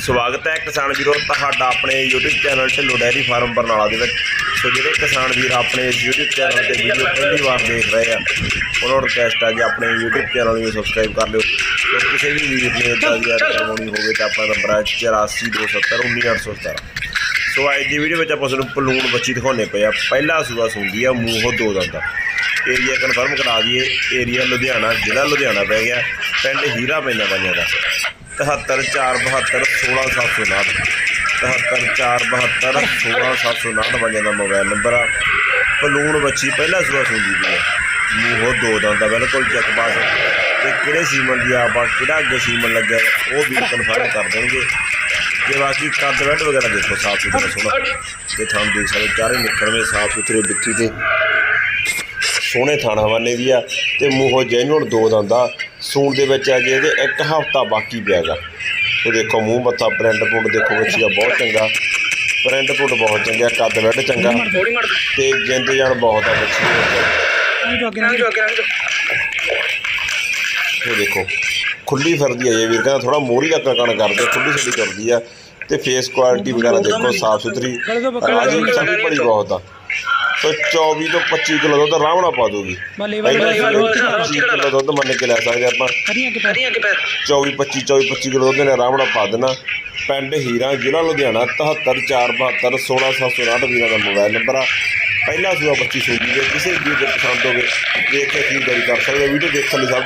ਸਵਾਗਤ ਹੈ ਕਿਸਾਨ ਵੀਰੋ, ਤੁਹਾਡਾ ਆਪਣੇ YouTube channel Dhillon dairy farm Barnala ਦੇ ਵਿੱਚ। ਸੋ ਜਿਹੜੇ ਕਿਸਾਨ ਵੀਰ ਆਪਣੇ ਇਸ YouTube ਚੈਨਲ ਤੇ ਵੀਡੀਓ ਪਹਿਲੀ ਵਾਰ ਦੇਖ ਰਹੇ ਆ, ਉਹਨਾਂ ਨੂੰ ਰਿਕਵੈਸਟ ਆ ਕਿ ਆਪਣੇ YouTube ਚੈਨਲ ਨੂੰ ਸਬਸਕ੍ਰਾਈਬ ਕਰ ਲਿਓ। ਸੋ ਕਿਸੇ ਵੀ ਵੀਰ ਨੇ ਇਦਾਂ ਦੀ ਐਡ ਕਰਵਾਉਣੀ ਹੋਵੇ ਤਾਂ ਆਪਣਾ ਨੰਬਰ ਹੈ 8427191817 ਸੋ ਅੱਜ ਦੀ ਵੀਡੀਓ ਵਿੱਚ ਆਪਾਂ ਤੁਹਾਨੂੰ ਪਲੂਣ ਬੱਚੀ ਦਿਖਾਉਣੇ ਪਏ ਆ। ਪਹਿਲਾ ਸੂਆ ਸੁੰਦੀ ਆ, ਮੂੰਹੋਂ ਦੋ ਦੰਦਾਂ ਏਰੀਆ ਕਨਫਰਮ ਕਰਾ ਦਈਏ ਏਰੀਆ ਲੁਧਿਆਣਾ, ਜ਼ਿਲ੍ਹਾ ਲੁਧਿਆਣਾ ਪੈ ਗਿਆ, ਪਿੰਡ ਹੀਰਾ ਪੈਂਦਾ ਪੰਜਾਂ ਦਾ 71472 16759 71472 16759 ਵਜੇ ਦਾ ਮੋਬਾਈਲ ਨੰਬਰ ਆ। ਪਲੂਣ ਬੱਚੀ ਪਹਿਲਾ ਸੂਆ ਸੁਣਦੀ ਵੀ ਆ। ਮੂੰਹੋਂ ਦੋ ਦੰਦ ਆ, ਬਿਲਕੁਲ ਚੈੱਕ ਪਾਸ ਤੇ ਕਿਹੜੇ ਸੀਮਨ ਦੀ ਆਪਾਂ ਕਿਹੜਾ ਅੱਗੇ ਸੀਮਨ ਲੱਗਿਆ, ਉਹ ਵੀ ਕਨਫਰਮ ਕਰ ਦੇਣਗੇ। ਤੇ ਬਾਕੀ ਕੱਦ ਵੈਟ ਵਗੈਰਾ ਦੇਖੋ, ਸਾਫ਼ ਸੁਥਰਾ ਸੋਹਣਾ। ਤੇ ਤੁਹਾਨੂੰ ਦੇਖ ਸਕਦੇ ਚਾਰੇ ਨਿਕਲਵੇਂ ਸਾਫ਼ ਸੁਥਰੇ ਬਿੱਥੀ ਤੇ ਸੋਹਣੇ ਥਾਣ ਹਵਾਨੇ ਦੀ ਆ ਤੇ ਮੂੰਹੋਂ ਜੈਨੂਨ ਦੋ ਦੰਦਾ ਸੂਣ ਦੇ ਵਿੱਚ ਅਜੇ ਇਹਦੇ ਇੱਕ ਹਫ਼ਤਾ ਬਾਕੀ ਪਿਆਗਾ ਤੇ ਦੇਖੋ ਮੂੰਹ ਮੱਥਾ ਪ੍ਰਿੰਟ ਪੁੰਟ ਦੇਖੋ ਬੱਚੀ ਦਾ ਬਹੁਤ ਚੰਗਾ। ਪ੍ਰਿੰਟ ਪੁੰਟ ਬਹੁਤ ਚੰਗਾ ਕੱਦ ਵੱਡ ਚੰਗਾ। ਤੇ ਜਿੰਦ ਜਾਨ ਬਹੁਤ ਆ ਬੱਚੀ। ਇਹ ਦੇਖੋ ਖੁੱਲੀ ਫਿਰਦੀ ਹੈ ਇਹ ਵੀਰ ਕਹਿੰਦਾ ਥੋੜਾ ਮੋਰੀ ਦਾ ਕਣ ਕਰਦੇ ਖੁੱਲੀ ਛੱਡੀ ਕਰਦੀ ਆ। ਤੇ ਫੇਸ ਕੁਆਲਿਟੀ ਵਗੈਰਾ ਦੇਖੋ ਸਾਫ਼ ਸੁਥਰੀ। ਰਾਜੀ ਬੜੀ ਬਹੁਤ ਆ। ਤੇ 24 ਤੋਂ 25 ਕਿਲੋ ਦੁੱਧ ਆਰਾਮ ਨਾਲ ਪਾ ਦੂਗੀ। ਪਹਿਲਾਂ 25 ਕਿਲੋ ਦੁੱਧ ਮੰਨ ਕੇ ਲੈ ਸਕਦੇ ਆਪਾਂ। 24 25 24 25 ਕਿਲੋ ਦੁੱਧ ਨੇ ਆਰਾਮ ਨਾਲ ਪਾ ਦੇਣਾ। ਪਿੰਡ ਹੀਰਾ ਜ਼ਿਲ੍ਹਾ ਲੁਧਿਆਣਾ 77472 16759 ਵੀਰਾਂ ਦਾ ਮੋਬਾਈਲ ਨੰਬਰ ਆ। ਪਹਿਲਾ ਸੂਆ 25 ਸੂਜੀ ਦੇ ਕਿਸੇ ਵੀ ਦੇ ਪਸੰਦ ਹੋਵੇ ਦੇਖ ਕੇ ਖਰੀਦਦਾਰੀ ਕਰ ਸਕਦੇ ਹੋ। ਵੀਡੀਓ ਦੇਖਣ ਲਈ ਸਭ